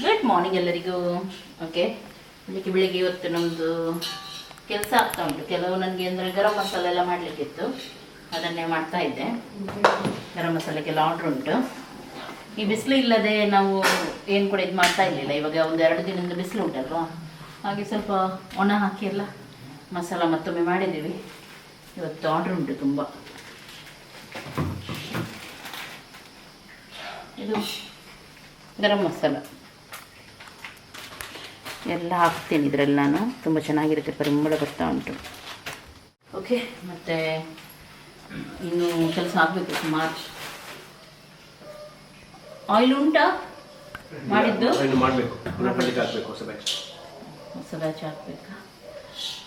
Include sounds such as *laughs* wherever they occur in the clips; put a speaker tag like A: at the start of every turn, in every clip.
A: Good morning ಎಲ್ಲರಿಗೂ. Okay ಬೆಳಿಗ್ಗೆ ಬೆಳಿಗ್ಗೆ ಇವತ್ತು ನಮ್ಮದು ಕೆಲಸ ಆಗ್ತಾ ಉಂಟು. ಕೆಲವು ನನಗೆ ಅಂದರೆ ಗರಂ ಮಸಾಲೆ ಎಲ್ಲ ಮಾಡಲಿಕ್ಕಿತ್ತು. ಅದನ್ನೇ ಮಾಡ್ತಾ ಇದ್ದೆ. ಗರಂ ಮಸಾಲೆಗೆಲ್ಲ ಆರ್ಡ್ರ್ ಉಂಟು. ಈ ಬಿಸಿಲು ಇಲ್ಲದೆ ನಾವು ಏನು ಕೂಡ ಇದು ಮಾಡ್ತಾ ಇರಲಿಲ್ಲ. ಇವಾಗ ಒಂದು ಎರಡು ದಿನದಿಂದ ಬಿಸಿಲು ಉಂಟಲ್ವಾ? ಹಾಗೆ ಸ್ವಲ್ಪ ಒಣ ಹಾಕಿ ಎಲ್ಲ ಮಸಾಲ ಮತ್ತೊಮ್ಮೆ ಮಾಡಿದ್ದೀವಿ. ಇವತ್ತು ಆರ್ಡ್ರ್ ಉಂಟು ತುಂಬ. ಇದು ಗರಂ ಮಸಾಲ. ಎಲ್ಲ ಹಾಕ್ತೀನಿ ಇದರಲ್ಲಿ ನಾನು. ತುಂಬ ಚೆನ್ನಾಗಿರುತ್ತೆ ಪರಿಮಳ ಬರ್ತಾ ಉಂಟು. ಓಕೆ ಮತ್ತು ಇನ್ನು ಕೆಲಸ ಆಗಬೇಕು ಸುಮಾರು. ಆಯಿಲ್ ಉಂಟಾ? ಮಾಡಿದ್ದು?
B: ಮಾಡಬೇಕು. ಹೊಸ ಬ್ಯಾಚ್
A: ಹಾಕ್ಬೇಕಾ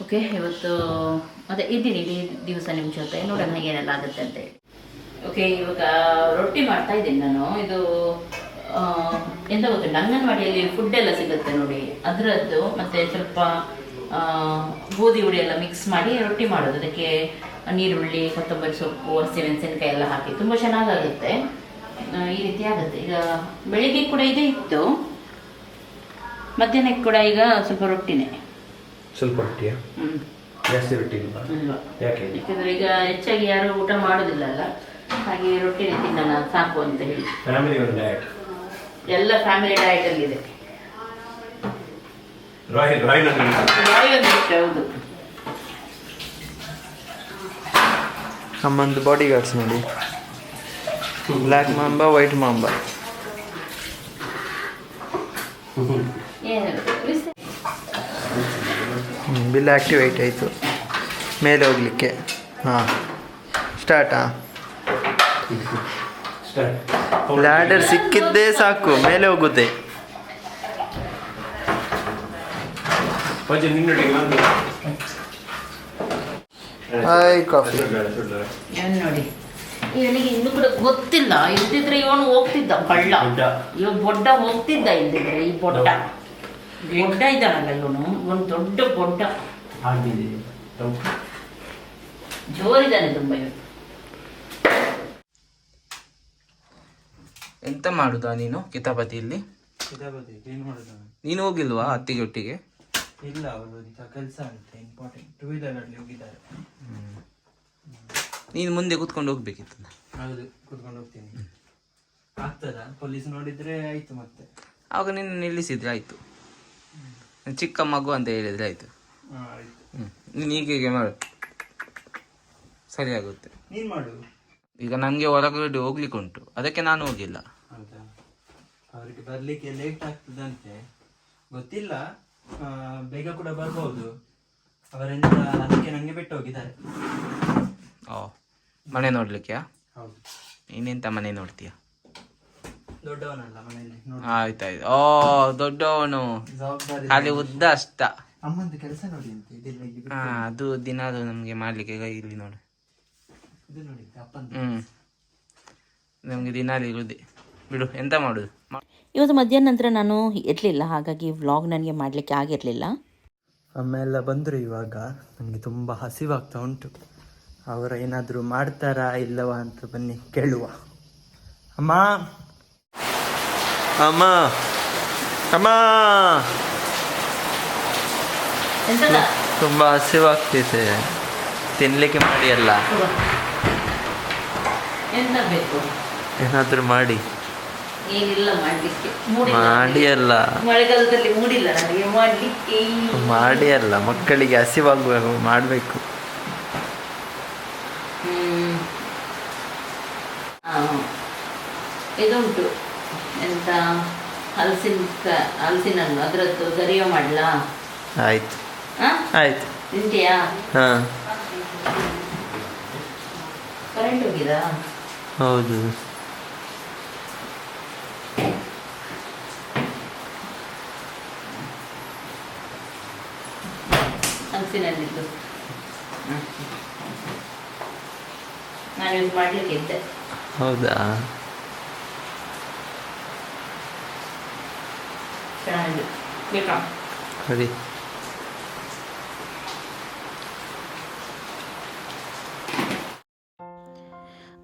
A: ಓಕೆ ಇವತ್ತು ಅದೇ ಇದ್ದೀನಿ ಇಡೀ ದಿವಸ ನಿಮ್ಮ ಜೊತೆ. ನೋಡೋಣ ಏನೆಲ್ಲ ಆಗುತ್ತೆ ಅಂತ ಹೇಳಿ. ಓಕೆ ಇವಾಗ ರೊಟ್ಟಿ ಮಾಡ್ತಾ ಇದ್ದೀನಿ ನಾನು. ಇದು ಎಂತ ಗೊತ್ತಿಲ್ಲ. ಅಂಗನವಾಡಿಯಲ್ಲಿ ಫುಡ್ ಎಲ್ಲ ಸಿಗುತ್ತೆ ನೋಡಿ. ಅದರದ್ದು ಮತ್ತೆ ಸ್ವಲ್ಪ ಗೋಧಿ ಹುಡಿ ಎಲ್ಲ ಮಿಕ್ಸ್ ಮಾಡಿ ರೊಟ್ಟಿ ಮಾಡೋದು. ಅದಕ್ಕೆ ನೀರುಳ್ಳಿ ಕೊತ್ತಂಬರಿ ಸೊಪ್ಪು ಹಸಿಮೆಣಸಿನಕಾಯಿ ಎಲ್ಲ ಹಾಕಿ ತುಂಬ ಚೆನ್ನಾಗಾಗುತ್ತೆ. ಈ ರೀತಿ ಆಗುತ್ತೆ. ಈಗ ಬೆಳಿಗ್ಗೆ ಕೂಡ ಇದೇ ಇತ್ತು. ಮಧ್ಯಾಹ್ನಕ್ಕೆ ಕೂಡ ಈಗ ಸ್ವಲ್ಪ ರೊಟ್ಟಿನೇ.
B: ಸ್ವಲ್ಪ ರೊಟ್ಟಿಯ? ಜಾಸ್ತಿ ರೊಟ್ಟಿ
A: ಯಾಕಂದ್ರೆ ಈಗ ಹೆಚ್ಚಾಗಿ ಯಾರು ಊಟ ಮಾಡೋದಿಲ್ಲಲ್ಲ ಹಾಗೆ ರೊಟ್ಟಿನೇ ತಿನ್ನೋಣ ಸಾಕು ಅಂತ ಹೇಳಿ.
B: ಫ್ಯಾಮಿಲಿ ಒಂದು ಡಯಟ್
A: ಎಲ್ಲ ಫ್ಯಾಮಿಲಿ ಡಯಟ್ ಅಲ್ಲಿ ಇದೆ.
B: ರಾಯಲ್ ರಾಯಲ್
A: ರಾಯಲ್ ಬಿಟ್ಟು ಹೌದು.
C: ಅಮ್ಮಂದು ಬಾಡಿ ಗಾರ್ಡ್ಸ್ ನೋಡಿ black mamba white mamba bill activate ಆಯಿತು. ಮೇಲೆ ಹೋಗಲಿಕ್ಕೆ. ಹಾಂ ಸ್ಟಾರ್ಟಾ ಲ್ಯಾಡರ್ ಸಿಕ್ಕಿದ್ದೇ ಸಾಕು ಮೇಲೆ ಹೋಗುತ್ತೆ. Hi coffee.
A: ನೋಡಿ? ಇವನಿಗೆ ಇನ್ನು ಕೂಡ ಗೊತ್ತಿಲ್ಲ. ಇಲ್ದಿದ್ರೆ ಇವನು ಹೋಗ್ತಿದ್ದ ಕಳ್ಳ
B: ಇವನ್
A: ಇವ ಬೊಡ್ಡ ಹೋಗ್ತಿದ್ದ ಇಲ್ದಿದ್ರೆ ಈ ಬೊಡ್ಡ. ಬೊಡ್ಡ. ಇದ್ದಾನಲ್ಲ ಇವನು. ಒಂದು ದೊಡ್ಡ ಬೊಡ್ಡ.
B: ಆಗಿದೆ
A: ಜೋರಿದ್ದಾನೆ ತುಂಬಾ ಇವನು.
C: ಎಂತ ಮಾಡುದಾ ನೀನು ಕಿತಾಪತಿಯಲ್ಲಿ ನೀನು ಹೋಗಿಲ್ವಾ ಅತ್ತಿಗೆ ಒಟ್ಟಿಗೆ
D: ಇಲ್ಲ ಅವರು ಕೆಲಸ ಅಂತ ಇಂಪಾರ್ಟೆಂಟ್ ಟೂ ವೀಲರ್ ಅಲ್ಲಿ ಹೋಗಿದ್ದಾರೆ.
C: ನೀನು ಮುಂದೆ ಕೂತ್ಕೊಂಡು ಹೋಗ್ಬೇಕಿತ್ತು.
D: ಹೌದು ಕುತ್ಕೊಂಡು ಹೋಗ್ತೀನಿ. ಆಗ್ತದ? ಪೊಲೀಸ್ ನೋಡಿದ್ರೆ ಆಯ್ತು ಮತ್ತೆ.
C: ಆವಾಗ ನಿನ್ನ ನಿಲ್ಲಿಸಿದ್ರೆ ಆಯ್ತು. ಚಿಕ್ಕ ಮಗು ಅಂತ ಹೇಳಿದ್ರೆ ಆಯ್ತು. ಹ್ಮ್. ನೀನು ಹೀಗೆ ಮಾಡು. ಸರಿ ಆಗುತ್ತೆ.
D: ನೀನು ಮಾಡು.
C: ಈಗ ನನಗೆ ಹೊರಗಡೆ ಹೋಗ್ಲಿಕ್ಕೆ ಉಂಟು ಅದಕ್ಕೆ ನಾನು ಹೋಗಿಲ್ಲ.
D: ಅವರಿಗೆ ಬರ್ಲಿಕ್ಕೆ ಲೇಟ್ ಆಗ್ತದಂತೆ. ಗೊತ್ತಿಲ್ಲ. ಆ, ಬೇಗ ಕೂಡ ಬರ್ಬೋದು. ಅವರೆಂತ ಅದಕ್ಕೆ ನಂಗೆ ಬಿಟ್ಟು ಹೋಗಿದ್ದಾರೆ
C: ಓ ಮನೆ ನೋಡ್ಲಿಕ್ಕೆಯಾ?
D: ಹೌದು.
C: ನೀನೆಂತ ಮನೆ ನೋಡ್ತೀಯ?
D: ದೊಡ್ಡವನಲ್ಲ ಮನೆಯಲ್ಲಿ ನೋಡಿ
C: ಆಯ್ತಾಯ್ತು. ಓ ದೊಡ್ಡವನು.
D: ಜವಾಬ್ದಾರಿ
C: ಖಾಲಿ ಉದ್ದ ಅಷ್ಟ.
D: ಅಮ್ಮಂದು ಕೆಲಸ ನೋಡಿ ಅಂತ ಇದೆಲ್ಲ ಇಲ್ಲಿ ಬಿಟ್ಟು?
C: ಹಾ ಅದು ದಿನಾಲು ನಮಗೆ ಮಾಡ್ಲಿಕ್ಕೆ ಕೈ ಇಲ್ಲಿ ನೋಡು.
D: ಇದು ನೋಡಿ ಅಪ್ಪಂದು
C: ಹ್ಮ್. ನಮಗೆ ದಿನಾಲು ಇರುದೆ. ಬಿಡು ಎಂತ ಮಾಡುದು
A: ಇವತ್ತು ಮಧ್ಯಾಹ್ನ ನಂತರ ನಾನು ಇರಲಿಲ್ಲ ಹಾಗಾಗಿ ವ್ಲಾಗ್ ನನಗೆ ಮಾಡಲಿಕ್ಕೆ ಆಗಿರಲಿಲ್ಲ.
D: ಅಮ್ಮ ಎಲ್ಲ ಬಂದರು ಇವಾಗ ನನಗೆ ತುಂಬ ಹಸಿವಾಗ್ತಾ ಉಂಟು. ಅವರ ಏನಾದರೂ ಮಾಡ್ತಾರಾ ಇಲ್ಲವಾ ಅಂತ ಬನ್ನಿ ಕೇಳುವ. ಅಮ್ಮ! ಅಮ್ಮ! ಅಮ್ಮ!
A: ತುಂಬಾ
C: ತುಂಬ ಹಸಿವಾಗ್ತಿದೆ. ತಿನ್ಲಿಕ್ಕೆ ಮಾಡಿ ಅಲ್ಲ. ಏನಾದರೂ ಮಾಡಿ.
A: ಏನಿಲ್ಲ ಮಾಡಲಿಕ್ಕೆ.
C: ಮಾಡಿ ಅಲ್ಲ
A: ಮಳೆಗಾಲದಲ್ಲಿ ಮೂಡಿಲ್ಲ ನನಗೆ ಮಾಡಲಿಕ್ಕೆ
C: ಮಾಡಿ ಅಲ್ಲ ಮಕ್ಕಳಿಗೆ ಹಸಿವಾಗುವ ಮಾಡಬೇಕು.
A: ಇದುಂಟು. ಎಂತ ಹಲಸಿನ ಹಲಸಿನ ಹಣ್ಣು ಅದರದ್ದು ಗರಿಯೋ ಮಾಡ್ಲಾ?
C: ಆಯ್ತು.
A: ಆ?
C: ಆಯ್ತು.
A: ತಿಂತೀಯಾ?
C: ಹಾಂ.
A: ಕರೆಂಟ್ ಹೋಗಿದಾ?
C: ಹೌದು.
A: ಹಲಸಿನಲ್ಲಿದ್ದು ಹ್ಮ್. ನಾನು ಯೂಸ್ ಮಾಡ್ಲಿಕ್ಕೆ ಇದ್ದೆ
C: ಹೌದಾ?
A: ಚೆನ್ನಾಗಿದೆ. ಬೇಕಾ?
C: ಸರಿ.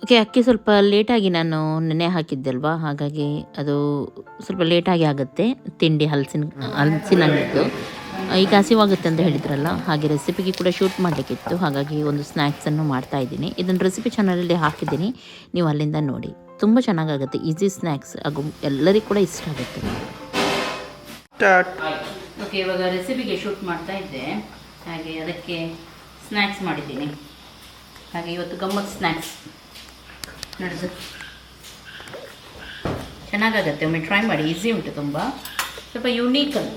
A: ಓಕೆ ಅಕ್ಕಿ ಸ್ವಲ್ಪ ಲೇಟಾಗಿ ನಾನು ನೆನೆ ಹಾಕಿದ್ದಲ್ವಾ ಹಾಗಾಗಿ ಅದು ಸ್ವಲ್ಪ ಲೇಟಾಗಿ ಆಗುತ್ತೆ. ತಿಂಡಿ ಹಲಸಿನ ಹಲಸಿನಂಗಿತ್ತು ಈಗ ಹಸಿವಾಗುತ್ತೆ ಅಂತ ಹೇಳಿದ್ರಲ್ಲ ಹಾಗೆ ರೆಸಿಪಿಗೆ ಕೂಡ ಶೂಟ್ ಮಾಡಲಿಕ್ಕಿತ್ತು. ಹಾಗಾಗಿ ಒಂದು ಸ್ನ್ಯಾಕ್ಸನ್ನು ಮಾಡ್ತಾ ಇದ್ದೀನಿ. ಇದನ್ನು ರೆಸಿಪಿ ಚಾನಲಲ್ಲಿ ಹಾಕಿದ್ದೀನಿ. ನೀವು ಅಲ್ಲಿಂದ ನೋಡಿ. ತುಂಬ ಚೆನ್ನಾಗಾಗುತ್ತೆ. ಈಸಿ ಸ್ನ್ಯಾಕ್ಸ್ ಹಾಗೂ ಎಲ್ಲರಿಗೂ ಕೂಡ ಇಷ್ಟ ಆಗುತ್ತೆ. ಓಕೆ ಇವಾಗ ರೆಸಿಪಿಗೆ ಶೂಟ್ ಮಾಡ್ತಾ ಇದ್ದೆ. ಹಾಗೆ ಅದಕ್ಕೆ ಸ್ನ್ಯಾಕ್ಸ್ ಮಾಡಿದ್ದೀನಿ. ಹಾಗೆ ಇವತ್ತು ಗಮ್ಮತ್ ಸ್ನ್ಯಾಕ್ಸ್ ನಡೆದು ಚೆನ್ನಾಗಾಗತ್ತೆ. ಒಮ್ಮೆ ಟ್ರೈ ಮಾಡಿ. ಈಸಿ ಉಂಟು ತುಂಬ. ಸ್ವಲ್ಪ ಯುನೀಕ್ ಅದು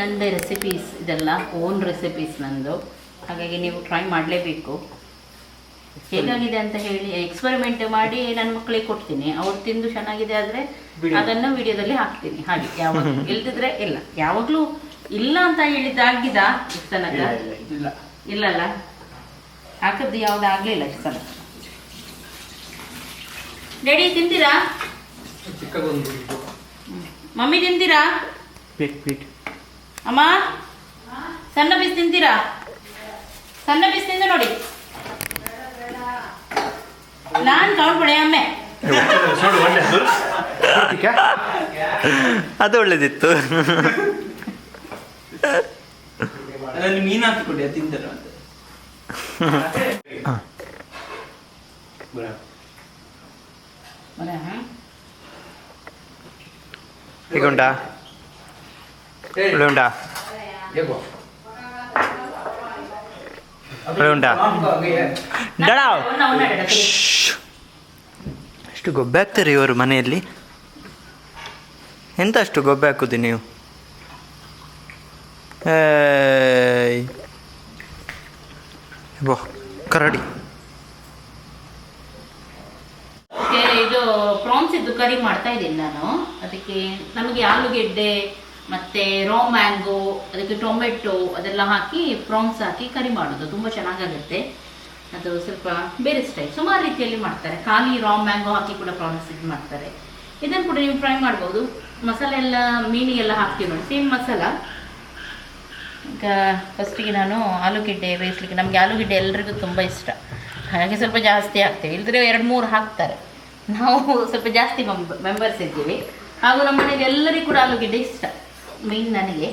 A: ನನ್ನದೇ ರೆಸಿಪೀಸ್ ಇದೆಲ್ಲ ಓನ್ ರೆಸಿಪೀಸ್ ನಂದು. ಹಾಗಾಗಿ ನೀವು ಟ್ರೈ ಮಾಡಲೇಬೇಕು. ಹೇಗಾಗಿದೆ ಅಂತ ಹೇಳಿ ಎಕ್ಸ್ಪೆರಿಮೆಂಟ್ ಮಾಡಿ ನನ್ನ ಮಕ್ಕಳಿಗೆ ಕೊಡ್ತೀನಿ. ಅವ್ರು ತಿಂದು ಚೆನ್ನಾಗಿದೆ ಆದರೆ ಅದನ್ನು ವಿಡಿಯೋದಲ್ಲಿ ಹಾಕ್ತೀನಿ. ಹಾಗೆ ಯಾವಾಗ *laughs* ಇಲ್ದಿದ್ರೆ ಇಲ್ಲ. ಯಾವಾಗಲೂ ಇಲ್ಲ ಅಂತ ಹೇಳಿದ್ದಾಗಿದ ಇಷ್ಟು ತನಕ?
B: ಇಲ್ಲ
A: ಇಲ್ಲಲ್ಲ ಹಾಕದ್ದು ಯಾವ್ದು ಆಗ್ಲಿಲ್ಲ ಇಷ್ಟು ತನಕ. ಡ್ಯಾಡಿ
B: ತಿಂದಿರಾ
A: ಮಮ್ಮಿ
B: ತಿಂದಿರಾ
A: ಅಮ್ಮ? ಸಣ್ಣ ಬೀಸ್ ತಿಂತೀರಾ? ಸಣ್ಣ ಬೀಸ್ ತಿಂದು ನೋಡಿ. ನಾನ್ ಮಾಡಿ ಅಮ್ಮೆ.
C: ಅದು ಒಳ್ಳೇದಿತ್ತು.
D: ಅದರಲ್ಲಿ
C: ಒಳ್ಳೆ ಉಂಟಾ ಒಳ್ಳೆ ಅಷ್ಟು ಗೊಬ್ಬೆ ಹಾಕ್ತಾರೆ ಇವರು ಮನೆಯಲ್ಲಿ ಎಂತ ಅಷ್ಟು ಗೊಬ್ಬೆ ಹಾಕುದು ನೀವು. ಬೋ ಕರಡಿ.
A: ಓಕೆ ಇದು ಪ್ರಾನ್ಸ್ ಇದ್ದು ಕರಿ ಮಾಡ್ತಾ ಇದ್ದೀನಿ ನಾನು. ಅದಕ್ಕೆ ನಮಗೆ ಆಲೂಗೆಡ್ಡೆ ಮತ್ತೆ ರಾ ಮ್ಯಾಂಗೋ ಅದಕ್ಕೆ ಟೊಮೆಟೊ, ಅದೆಲ್ಲ ಹಾಕಿ ಪ್ರಾನ್ಸ್ ಹಾಕಿ ಕರಿ ಮಾಡೋದು. ತುಂಬ ಚೆನ್ನಾಗಾಗುತ್ತೆ. ಅದು ಸ್ವಲ್ಪ ಬೇರೆ ಸ್ಟೈಲ್ ಸುಮಾರು ರೀತಿಯಲ್ಲಿ ಮಾಡ್ತಾರೆ. ಖಾಲಿ ರಾ ಮ್ಯಾಂಗೋ ಹಾಕಿ ಕೂಡ ಪ್ರಾನ್ಸ್ ಇದು ಮಾಡ್ತಾರೆ. ಇದನ್ನು ಕೂಡ ನೀವು ಫ್ರೈ ಮಾಡ್ಬೋದು. ಮಸಾಲೆ ಎಲ್ಲ, ಮೀನಿಗೆಲ್ಲ ಹಾಕ್ತೀವಿ ನೋಡಿ. ಸೇಮ್ ಮಸಾಲ. ಈಗ ಫಸ್ಟಿಗೆ ನಾನು ಆಲೂಗೆಡ್ಡೆ ಬೇಯಿಸ್ಲಿಕ್ಕೆ. ನಮಗೆ ಆಲೂಗೆಡ್ಡೆ ಎಲ್ರಿಗೂ ತುಂಬ ಇಷ್ಟ. ಹಾಗೆ ಸ್ವಲ್ಪ ಜಾಸ್ತಿ ಹಾಕ್ತೇವೆ. ಇಲ್ದ್ರೆ ಎರಡು, ಮೂರು ಹಾಕ್ತಾರೆ. ನಾವು ಸ್ವಲ್ಪ ಜಾಸ್ತಿ ಮೆಂಬರ್ಸ್ ಇದ್ದೀವಿ. ಹಾಗೂ ನಮ್ಮ ಮನೆಯಲ್ಲಿ ಎಲ್ಲರಿಗೂ ಕೂಡ ಆಲೂಗೆಡ್ಡೆ ಇಷ್ಟ. ಮೀನ್ ನನಗೆ.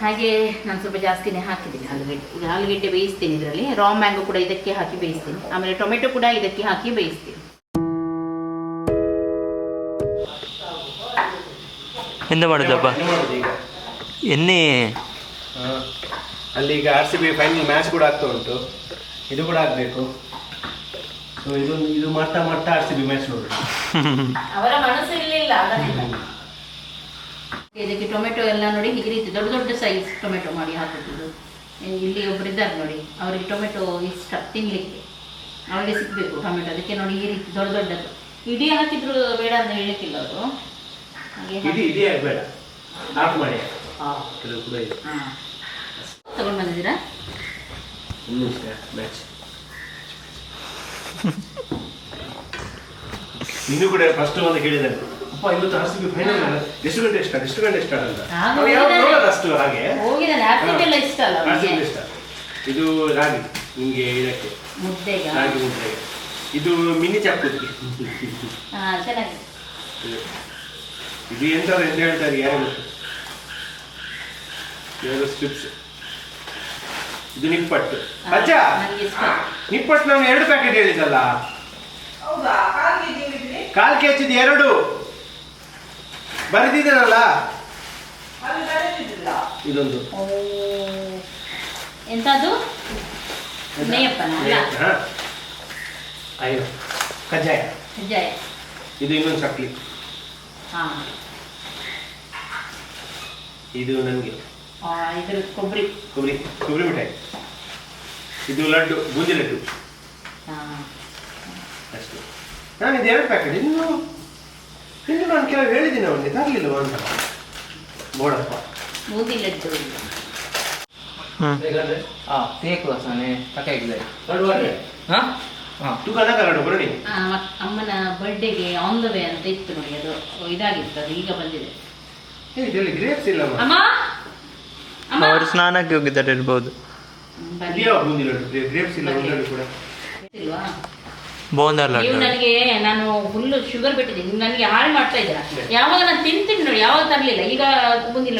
A: ಹಾಗೆ ನಾನು ಸ್ವಲ್ಪ ಜಾಸ್ತಿನೇ ಹಾಕಿದ್ದೀನಿ ಆಲೂಗೆಡ್ಡೆ. ಈಗ ಆಲೂಗೆಡ್ಡೆ ಬೇಯಿಸ್ತೀನಿ ಇದರಲ್ಲಿ. ರಾ ಮ್ಯಾಂಗೋ ಕೂಡ ಇದಕ್ಕೆ ಹಾಕಿ ಬೇಯಿಸ್ತೀನಿ. ಆಮೇಲೆ ಟೊಮೆಟೊ ಕೂಡ ಇದಕ್ಕೆ ಹಾಕಿ ಬೇಯಿಸ್ತೀನಿ.
C: ಎಂತ ಮಾಡುದಪ್ಪ? ಎಣ್ಣೆ.
B: ಅಲ್ಲಿ ಈಗ R C B final match ಕೂಡ ಆಗ್ತಾ ಉಂಟು. ಇದು ಕೂಡ ಆಗಬೇಕು. ಸೊ ಇದು ಇದು ಮಾಡ್ತಾ ಮಾಡ್ತಾ ಆರ್ ಸಿ ಬಿ ಮ್ಯಾಚ್ ನೋಡೋಣ
A: ಅವರ ಮನಸ್ಸು ಇರಲಿಲ್ಲ ಇದಕ್ಕೆ ಟೊಮೆಟೊ ಎಲ್ಲ ನೋಡಿ ಹೀಗೆ ರೀತಿ ದೊಡ್ಡ ದೊಡ್ಡ ಸೈಜ್ ಟೊಮೆಟೊ ಮಾಡಿ ಹಾಕಿದ್ದು. ಇಲ್ಲಿ ಒಬ್ರು ಇದ್ದಾರೆ ನೋಡಿ ಅವರಿಗೆ ಟೊಮೆಟೊ ಇಷ್ಟ ತಿನ್ಲಿಕ್ಕೆ. ಅವರಿಗೆ ಸಿಗಬೇಕು ಟೊಮೆಟೊ ಅದಕ್ಕೆ ನೋಡಿ ಈ ರೀತಿ ದೊಡ್ಡ ದೊಡ್ಡದು ಇಡೀ ಹಾಕಿದ್ರು ಬೇಡ ಅಂತ ಹೇಳಲಿಕ್ಕಿಲ್ಲ ಅವರು. ಹಾಗೆ
B: ಇಡೀ ಇಡೀ ಆಗಬೇಡ. ಆಫ್ ಮಾಡಿ. ಕೆಲವು ಕೂಡ ಇದೆ.
A: ಹಾಂ. ತಗೊಂಡು ಬಂದಿದ್ದೀರಾ?
B: ಇನ್ನು *laughs* ಕೂಡ ಫಸ್ಟ್ ಒಂದು ಕೇಳಿದ್ದಾರೆ ಅಪ್ಪ ಇವತ್ತು ಆರ್ ಸಿ ಬಿ ಫೈನಲ್ ಎಷ್ಟು ಗಂಟೆ ಇಷ್ಟ ಎಷ್ಟು ಗಂಟೆ ಇಷ್ಟ ಅಂತ. ನೋಡೋದು ಅಷ್ಟು ಹಾಗೆ?
A: ಇಷ್ಟ ಅಲ್ಲ
B: ಆರ್ ಸಿ ಬಿ ಇಷ್ಟ. ಇದು ರಾಗಿ ನಿಮಗೆ ಇದಕ್ಕೆ.
A: ಮುದ್ದೆಗ?
B: ರಾಗಿ ಮುದ್ದೆಗೆ ಇದು ಮಿನಿ
A: ಚೆನ್ನಾಗಿದೆ.
B: ಇದು ಎಂತ ಎಂತ ಹೇಳ್ತಾರೆ ಯಾರು? ಯಾರು ಸ್ಟ್ರಿಪ್ಸ್ ಇದು ನಿಪ್ಪಟ್ಟು. ಅಜ್ಜ ನಿಪ್ಪಟ್ಟು ನಾನು ಎರಡು ಪ್ಯಾಕೆಟ್ ಹೇಳಿದ್ದಲ್ಲ. ಕಾಲ್ ಕೆ ಎರಡು. ಬರೆದಿದ್ದೇನಲ್ಲ ಇದೊಂದು.
A: ಎಂತದು ನೇಯಪ್ಪನ ಅಲ್ಲ?
B: ಹಾ. ಅಯ್ಯೋ ಕಜ್ಜಾಯ.
A: ಕಜ್ಜಾಯ.
B: ಇದು ಇನ್ನೊಂದು ಚಕ್ಲಿ
A: ಹಾ.
B: ಇದು ನನಗೆ.
A: ಆ, ಇದ್ರ ಕೊಬ್ಬರಿ.
B: ಕೊಬ್ಬರಿ ಕೊಬ್ಬರಿ ಮಿಠಾಯಿ. ಇದು ಲಡ್ಡು ಬೂಂದಿ ಲಡ್ಡು.
A: ಹಾ.
B: ಅಷ್ಟು. ನಾನು ಇದು ಎರಡು ಪ್ಯಾಕೆಟ್ ಇನ್ನು ಇನ್ನು ನಾನು ಕೆಲವು ಹೇಳಿದ್ದೀನಿ ಅವನಿಗೆ. ತರಲಿಲ್ಲ ಅಂತ.
A: ನೋಡಪ್ಪ.
C: ಹಾಂ? ತೇಕು ಹಾಂ ಹಾಂ
B: ಬರಡಿ
A: ಆ, ಮತ್- ಅಮ್ಮನ ಬರ್ಡೇಗೆ ಆನ್ ದ ವೇ ಅಂತ ಇತ್ತು ನೋಡಿ. ಅದು ಇದಾಗಿತ್ತು ಅದು ಈಗ ಬಂದಿದೆ.
B: ಹೇಳಿ ಹೇಳಿ ಗ್ರೇಪ್ಸ್ ಇಲ್ಲ
A: ಅಮ್ಮ? ಅಮ್ಮ?
C: ಅವರು ಸ್ನಾನಕ್ಕೆ ಹೋಗಿದ್ದಾರೆ ಇರ್ಬೋದು.
B: ಗ್ರೇಪ್ಸ್ ಇಲ್ಲ ಕೂಡ.
A: ಇಲ್ವಾ?
D: ಬೋಂದರ್
A: ನೀವು ನನಗೆ ನಾನು ಫುಲ್ ಶುಗರ್ ಬಿಟ್ಟಿದ್ದೀನಿ. ನೀವು ನನಗೆ ಹಾಳು ಮಾಡ್ತಾ ಇದ್ದೀರಾ? ಯಾವಾಗ ನಾನು ತಿಂತೀನಿ ನೋಡಿ ಯಾವಾಗ ತರಲಿಲ್ಲ? ಈಗ ಬಂದಿಲ್ಲ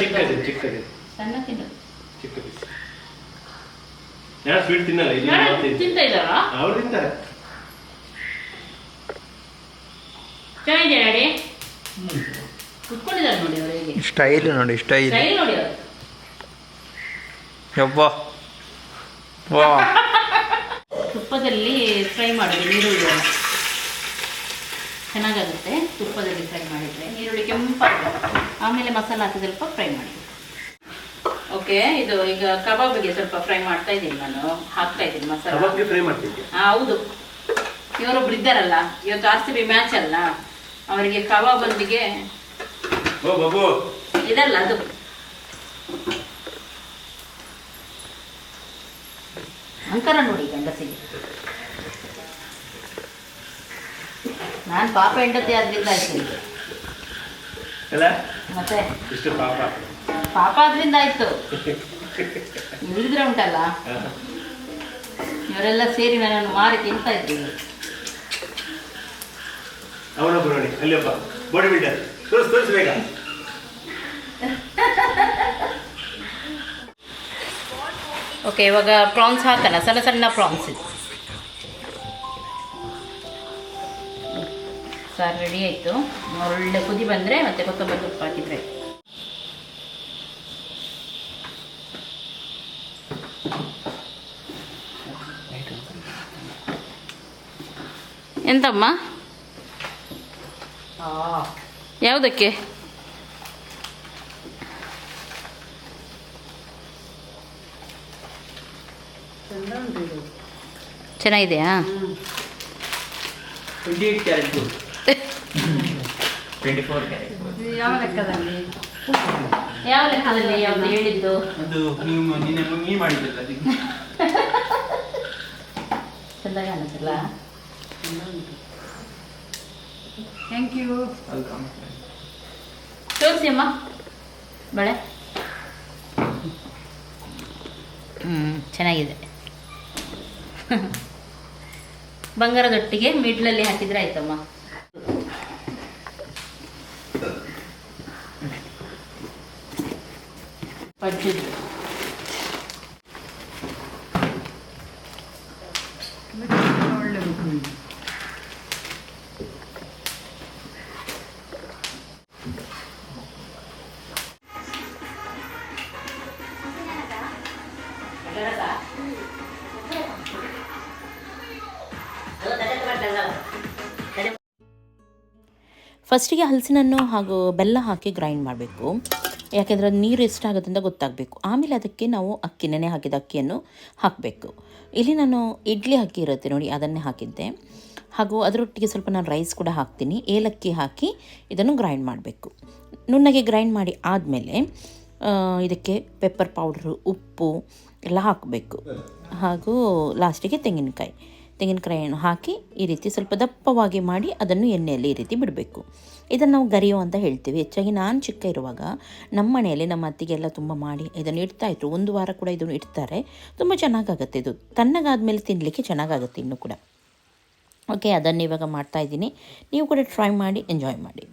A: ಸಣ್ಣ ತಿನ್ನೋದು
B: ಚಿಕ್ಕ ಪೀಸ್ ನಾನು ಸ್ವೀಟ್ ತಿನ್ನಲ್ಲ? ಇದು
A: ತಿಂತ ಇದ್ದಾರಾ?
B: ಅವ್ರು ತಿಂತಾರೆ.
A: ಚೆನ್ನಾಗಿದೆ ಡ್ಯಾಡಿ? ಕುತ್ಕೊಂಡಿದ್ದಾರೆ ನೋಡಿ ಅವರಿಗೆ
D: ಸ್ಟೈಲ್ ನೋಡಿ ಸ್ಟೈಲ್
A: ಸ್ಟೈಲ್ ನೋಡಿ ಅವರು.
D: ಯವ್ವ. ವಾ.
A: ತುಪ್ಪದಲ್ಲಿ ಫ್ರೈ ಮಾಡೋದು ನೀರುಳ್ಳಿ ಚೆನ್ನಾಗಾಗುತ್ತೆ ತುಪ್ಪದಲ್ಲಿ ಫ್ರೈ ಮಾಡಿದರೆ. ನೀರುಳ್ಳಿ ಕೆಂಪಾಗುತ್ತೆ ಆಮೇಲೆ ಮಸಾಲ ಹಾಕಿ ಸ್ವಲ್ಪ ಫ್ರೈ ಮಾಡಿ. ಓಕೆ ಇದು ಈಗ ಕಬಾಬಿಗೆ ಸ್ವಲ್ಪ ಫ್ರೈ ಮಾಡ್ತಾ ಇದ್ದೀನಿ ನಾನು. ಹಾಕ್ತಾ ಇದ್ದೀನಿ ಮಸಾಲ.
B: ಫ್ರೈ ಮಾಡ್ತಿದ್ದೆ
A: ಹಾ, ಹೌದು. ಇವರೊಬ್ರು ಇದ್ದಾರಲ್ಲ ಇವತ್ತು ಆರ್ ಸಿ ಬಿ ಮ್ಯಾಚ್ ಅಲ್ಲ. ಅವರಿಗೆ ಕಬಾಬೊಂದಿಗೆ
B: ಓ ಬಾಬು.
A: ಇದಲ್ಲ ಅದು. ಅಂಕರ ನೋಡಿ ಗಂಡಸಿಗೆ ನಾನು ಪಾಪ ಹೆಂಡತಿ ಆದ್ರಿಂದ ಆಯ್ತು. ಮತ್ತೆ?
B: ಪಾಪ?
A: ಆದ್ರಿಂದ ಆಯ್ತು. ಇಳಿದ್ರೆ ಉಂಟಲ್ಲ? ಇವರೆಲ್ಲ ಸೇರಿ ನನ್ನನ್ನು ಮಾರಿ ತಿಂತ ಇದ್ದೀವಿ
B: ಅವನೊಬ್ಬರು ನೋಡಿ ಅಲ್ಲಿ ಒಬ್ಬ. ಬಾಡಿ ಬಿಲ್ಡರ್ ತೋರಿಸ್ ತೋರಿಸ್ ಬೇಗ
A: ಓಕೆ ಇವಾಗ ಪ್ರಾನ್ಸ್ ಹಾಕೋಣ. ಸಣ್ಣ ಸಣ್ಣ ಪ್ರಾನ್ಸ್ ಇದು ಸಾರು ರೆಡಿ ಆಯಿತು. ಒಳ್ಳೆ ಕುದಿ ಬಂದರೆ ಮತ್ತೆ ಕೊತ್ತಂಬರಿ ಸೊಪ್ಪು ಹಾಕಿದರೆ. ಎಂತಮ್ಮ? ಯಾವುದಕ್ಕೆ? ಚೆನ್ನಾಗಿದೆಯಾ?
C: Twenty eight carat twenty four carat
A: ಯಾವ ಲೆಕ್ಕದಲ್ಲಿ? ಯಾವ ಲೆಕ್ಕದಲ್ಲಿ ಯಾವ್ದು ಹೇಳಿದ್ದು?
D: ಅದು ನೀವು ನಿನ್ನೆ ಮೀ ಮಾಡಿದ್ರಲ್ಲ ಅದಕ್ಕೆ
A: ಚೆಂದ ಕಾಣುತ್ತಲ್ಲ.
E: ಥ್ಯಾಂಕ್ ಯು
C: ವೆಲ್ಕಮ್
A: ತೋರಿಸಿ ಅಮ್ಮ. ಬಳೆ. ಹ್ಞೂ ಚೆನ್ನಾಗಿದೆ. ಬಂಗಾರದೊಟ್ಟಿಗೆ ಮಿಡ್ಲಲ್ಲಿ ಹಾಕಿದ್ರೆ ಆಯ್ತಮ್ಮ. ಪಜ್ಜುದು
F: ಫಸ್ಟಿಗೆ ಹಲಸಿನನ್ನು ಹಾಗೂ ಬೆಲ್ಲ ಹಾಕಿ ಗ್ರೈಂಡ್ ಮಾಡಬೇಕು. ಯಾಕೆಂದರೆ ಅದು ನೀರು ಎಷ್ಟಾಗುತ್ತೆ ಅಂತ ಗೊತ್ತಾಗಬೇಕು. ಆಮೇಲೆ ಅದಕ್ಕೆ ನಾವು ಅಕ್ಕಿ, ನೆನೆ ಹಾಕಿದ ಅಕ್ಕಿಯನ್ನು ಹಾಕಬೇಕು. ಇಲ್ಲಿ ನಾನು ಇಡ್ಲಿ ಅಕ್ಕಿ ಇರುತ್ತೆ ನೋಡಿ, ಅದನ್ನೇ ಹಾಕಿದ್ದೆ. ಹಾಗೂ ಅದರೊಟ್ಟಿಗೆ ಸ್ವಲ್ಪ ನಾನು ರೈಸ್ ಕೂಡ ಹಾಕ್ತೀನಿ. ಏಲಕ್ಕಿ ಹಾಕಿ ಇದನ್ನು ಗ್ರೈಂಡ್ ಮಾಡಬೇಕು. ನುಣ್ಣಗೆ ಗ್ರೈಂಡ್ ಮಾಡಿ ಆದಮೇಲೆ ಇದಕ್ಕೆ ಪೆಪ್ಪರ್ ಪೌಡ್ರು ಉಪ್ಪು ಎಲ್ಲ ಹಾಕಬೇಕು. ಹಾಗೂ ಲಾಸ್ಟಿಗೆ ತೆಂಗಿನಕಾಯಿ. ತೆಂಗಿನಕಾಯಿಯನ್ನು ಹಾಕಿ ಈ ರೀತಿ ಸ್ವಲ್ಪ ದಪ್ಪವಾಗಿ ಮಾಡಿ ಅದನ್ನು ಎಣ್ಣೆಯಲ್ಲಿ ಈ ರೀತಿ ಬಿಡಬೇಕು. ಇದನ್ನು ನಾವು ಗರಿಯೋ ಅಂತ ಹೇಳ್ತೀವಿ. ಹೆಚ್ಚಾಗಿ ನಾನು ಚಿಕ್ಕ ಇರುವಾಗ ನಮ್ಮ ಮನೆಯಲ್ಲಿ ನಮ್ಮ ಅತ್ತಿಗೆಲ್ಲ ತುಂಬ ಮಾಡಿ ಇದನ್ನು ಇಡ್ತಾ ಇತ್ತು ಒಂದು ವಾರ ಕೂಡ ಇದನ್ನು ಇಡ್ತಾರೆ. ತುಂಬ ಚೆನ್ನಾಗಾಗುತ್ತೆ ಇದು. ತಣ್ಣಗಾದ್ಮೇಲೆ ತಿನ್ನಲಿಕ್ಕೆ ಚೆನ್ನಾಗಾಗುತ್ತೆ ಇನ್ನೂ ಕೂಡ. ಓಕೆ ಅದನ್ನು ಇವಾಗ ಮಾಡ್ತಾ ಇದ್ದೀನಿ. ನೀವು ಕೂಡ ಟ್ರೈ ಮಾಡಿ ಎಂಜಾಯ್ ಮಾಡಿ.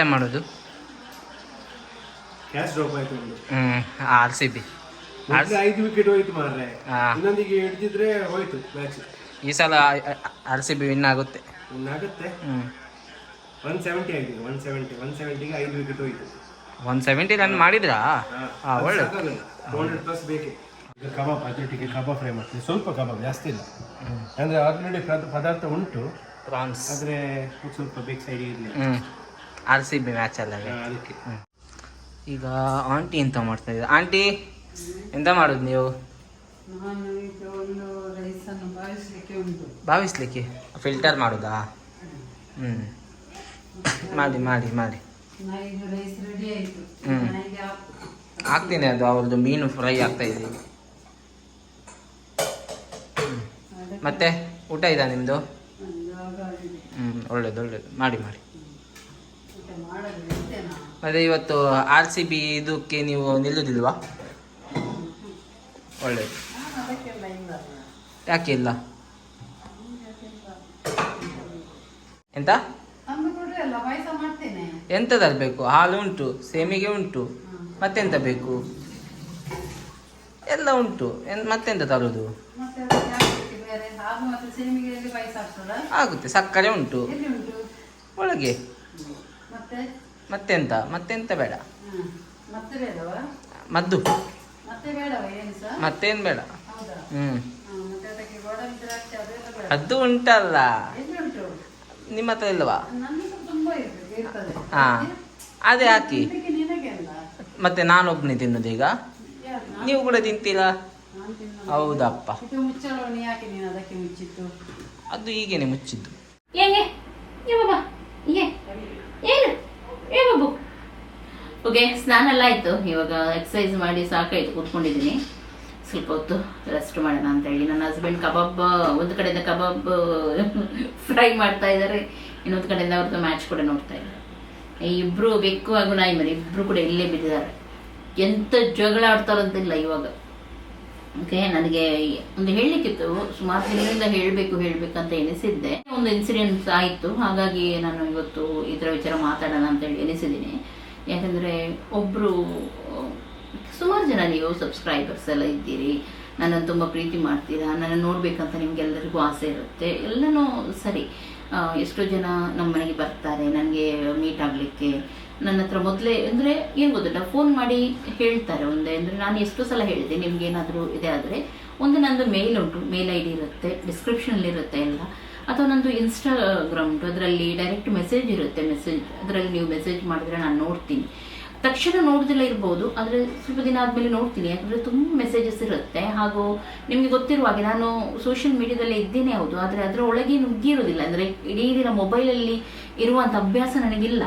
C: ಎಂತ ಮಾಡೋದು?
B: ಕ್ಯಾಚ್ ಡ್ರಾಪ್ ಆಯ್ತು ಒಂದು.
C: ಹ್ಞೂ ಆರ್ ಸಿ ಬಿ
B: ಮೊದ್ಲು ಐದು ವಿಕೆಟ್ ಹೋಯ್ತು ಮಾರ್ರೆ.
C: ಹಾ.
B: ಇನ್ನೊಂದಿಗೆ ಹಿಡಿದಿದ್ರೆ ಹೋಯ್ತು ಮ್ಯಾಚ್
C: ಈ ಸಲ ಆರ್ ಸಿ ಬಿ ವಿನ್ ಆಗುತ್ತೆ.
B: ಇನ್ನಾಗುತ್ತೆ
C: ಹ್ಞೂ
B: ಒನ್ ಸೆವೆಂಟಿ ಆಗಿದೆ ಒನ್ ಸೆವೆಂಟಿ ಒನ್ ಸೆವೆಂಟಿಗೆ ಐದು ವಿಕೆಟ್ ಹೋಯ್ತು.
C: ಒನ್ ಸೆವೆಂಟಿ ರನ್ ಮಾಡಿದ್ರಾ? ಹಾಂ ಒಳ್ಳೆ.
B: ಟೂ ಹಂಡ್ರೆಡ್ ಪ್ಲಸ್ ಬೇಕೇ. ಈಗ ಕಬಾಬ್ ಅದರೊಟ್ಟಿಗೆ ಕಬಾಬ್ ಫ್ರೈ ಮಾಡ್ತೀವಿ. ಸ್ವಲ್ಪ ಕಬಾಬ್ ಜಾಸ್ತಿ ಇಲ್ಲ. ಅಂದರೆ ಆಲ್ರೆಡಿ ಪದಾರ್ಥ ಉಂಟು.
C: ಪ್ರಾನ್ಸ್.
B: ಆದರೆ ಸ್ವಲ್ಪ ಬೇಕ್ ಸೈಡ್ ಇರಲಿ.
C: ಹ್ಞೂ ಆರ್ ಸಿ ಬಿ ಮ್ಯಾಚ್ ಅಲ್ಲ
B: ಅದಕ್ಕೆ.
C: ಈಗ ಆಂಟಿ ಎಂತ ಮಾಡ್ತಾ ಇದ್ದಾರೆ ಆಂಟಿ ಎಂತ ಮಾಡುದು ನೀವು?
E: ನಾನು ಒಂದು ರೈಸನ್ನು ಭಾವಿಸ್ಲಿಕ್ಕೆ
C: ಫಿಲ್ಟರ್ ಮಾಡೋದಾ? ಹ್ಞೂ ಮಾಡಿ ಮಾಡಿ ಮಾಡಿ.
E: ಹ್ಞೂ
C: ಹ್ಮ್. ಹಾಕ್ತೀನಿ ಅದು ಅವ್ರದ್ದು ಮೀನು ಫ್ರೈ ಆಗ್ತಾ ಇದೆ. ಮತ್ತೆ ಊಟ ಇದಾ ನಿಮ್ಮದು
E: ಹ್ಮ್
C: ಹ್ಞೂ ಒಳ್ಳೇದು ಒಳ್ಳೇದು. ಮಾಡಿ ಮಾಡಿ.
E: ಮಾಡಲು
C: ಇವತ್ತು ಆರ್ ಸಿ ಬಿ ಇದಕ್ಕೆ ನೀವು ನಿಲ್ಲುದಿಲ್ವಾ?
E: ಒಳ್ಳೆಯದು
C: ಯಾಕೆ ಇಲ್ಲ? ಎಂತ? ಎಂತ ತರಬೇಕು? ಹಾಲು ಉಂಟು ಸೇಮಿಗೆ ಉಂಟು ಮತ್ತೆಂತ ಬೇಕು? ಎಲ್ಲ ಉಂಟು. ಮತ್ತೆಂತ
E: ಆಗ್ತದ?
C: ಆಗುತ್ತೆ ಸಕ್ಕರೆ ಉಂಟು? ಒಳಗೆ. ಮತ್ತೆಂತ? ಮತ್ತೆಂತ ಬೇಡ.
E: ಹ್ಮ್. ಮತ್ತೆ ಬೇಡವಾ?
C: ಮದ್ದು. ಮತ್ತೇನು ಬೇಡ.
E: ಹೌದಾ?
C: ಹ್ಞೂ ಅದು ಉಂಟಲ್ಲ. ನಿಮ್ಮ ಹತ್ರ ಇಲ್ವಾ ಹಾಂ. ಅದೇ ಹಾಕಿ.
E: ಇದಕ್ಕೆ ನಿನಗೆ ಅಲ್ಲ
C: ಮತ್ತೆ ನಾನೊಬ್ಬನೇ ತಿನ್ನೋದು ಈಗ. ನೀವು ಕೂಡ ತಿಂತೀರಾ. ಹೌದಪ್ಪ. ಅದು ಹೀಗೇನೆ ಮುಚ್ಚಿದ್ದು.
A: ಏನು? ಏ ಓಕೆ ಸ್ನಾನ ಎಲ್ಲ ಆಯಿತು. ಇವಾಗ ಎಕ್ಸಸೈಸ್ ಮಾಡಿ ಸಾಕಾಯ್ತು, ಕೂತ್ಕೊಂಡಿದ್ದೀನಿ. ಸ್ವಲ್ಪ ಹೊತ್ತು ರೆಸ್ಟ್ ಮಾಡೋಣ ಅಂತ ಹೇಳಿ. ನನ್ನ ಹಸ್ಬೆಂಡ್ ಕಬಾಬ್, ಒಂದು ಕಡೆಯಿಂದ ಕಬಾಬ್ ಫ್ರೈ ಮಾಡ್ತಾ ಇದ್ದಾರೆ. ಇನ್ನೊಂದು ಕಡೆಯಿಂದ ಅವ್ರದ್ದು ಮ್ಯಾಚ್ ಕೂಡ ನೋಡ್ತಾ ಇದ್ದಾರೆ. ಈ ಇಬ್ರು ಬೆಕ್ಕು ಹಾಗೂ ನಾಯಿ ಮರಿ, ಇಬ್ರು ಕೂಡ ಇಲ್ಲೇ ಬಿದ್ದಿದ್ದಾರೆ. ಎಂತ ಜಗಳ ಆಡ್ತಾರಂತಿಲ್ಲ ಇವಾಗ. ಓಕೆ? ನನಗೆ ಒಂದು ಹೇಳಲಿಕ್ಕಿತ್ತು. ಸುಮಾರು ದಿನದಿಂದ ಹೇಳಬೇಕು, ಹೇಳಬೇಕಂತ ಎನಿಸಿದ್ದೆ. ಒಂದು ಇನ್ಸಿಡೆಂಟ್ಸ್ ಆಯಿತು. ಹಾಗಾಗಿ ನಾನು ಇವತ್ತು ಇದರ ವಿಚಾರ ಮಾತಾಡೋಣ ಅಂತ ಹೇಳಿ ಎನಿಸಿದ್ದೀನಿ. ಯಾಕಂದರೆ ಒಬ್ಬರು ಸುಮಾರು ಜನ ನೀವು ಸಬ್ಸ್ಕ್ರೈಬರ್ಸ್ ಎಲ್ಲ ಇದ್ದೀರಿ. ನನ್ನನ್ನು ತುಂಬ ಪ್ರೀತಿ ಮಾಡ್ತೀರಾ? ನನ್ನ ನೋಡಬೇಕಂತ ನಿಮಗೆಲ್ಲರಿಗೂ ಆಸೆ ಇರುತ್ತೆ. ಎಲ್ಲನೂ ಸರಿ. ಎಷ್ಟೋ ಜನ ನಮ್ಮ ಮನೆಗೆ ಬರ್ತಾರೆ. ನನಗೆ ಮೀಟ್ ಆಗಲಿಕ್ಕೆ. ನನ್ನ ಹತ್ರ ಮೊದಲೇ, ಅಂದರೆ ಏನು ಗೊತ್ತಿಲ್ಲ ಫೋನ್ ಮಾಡಿ ಹೇಳ್ತಾರೆ ಒಂದೇ, ಅಂದರೆ ನಾನು ಎಷ್ಟೋ ಸಲ ಹೇಳಿದೆ ನಿಮ್ಗೆ ಏನಾದರೂ ಇದೆ ಆದರೆ, ಒಂದು ನಂದು ಮೇಲ್ ಉಂಟು ಮೇಲ್ ಐ ಡಿ ಇರುತ್ತೆ ಡಿಸ್ಕ್ರಿಪ್ಷನಲ್ಲಿ ಇರುತ್ತೆ ಎಲ್ಲ. ಅಥವಾ ನಂದು ಇನ್ಸ್ಟಾಗ್ರಾಮ್ ಉಂಟು, ಅದರಲ್ಲಿ ಡೈರೆಕ್ಟ್ ಮೆಸೇಜ್ ಇರುತ್ತೆ ಮೆಸೇಜ್ ಅದರಲ್ಲಿ ನೀವು ಮೆಸೇಜ್ ಮಾಡಿದ್ರೆ ನಾನು ನೋಡ್ತೀನಿ. ತಕ್ಷಣ ನೋಡೋದಿಲ್ಲ ಇರ್ಬೋದು, ಆದರೆ ಸ್ವಲ್ಪ ದಿನ ಆದಮೇಲೆ ನೋಡ್ತೀನಿ, ಯಾಕಂದರೆ ತುಂಬ ಮೆಸೇಜಸ್ ಇರುತ್ತೆ. ಹಾಗೂ ನಿಮಗೆ ಗೊತ್ತಿರುವ ಹಾಗೆ ನಾನು ಸೋಷಿಯಲ್ ಮೀಡಿಯಾದಲ್ಲೇ ಇದ್ದೇನೆ ಹೌದು, ಆದರೆ ಅದರ ಒಳಗೆ ನುಗ್ಗಿರೋದಿಲ್ಲ ಅಂದರೆ ಇಡೀ ದಿನ ಮೊಬೈಲಲ್ಲಿ ಇರುವಂಥ ಅಭ್ಯಾಸ ನನಗಿಲ್ಲ.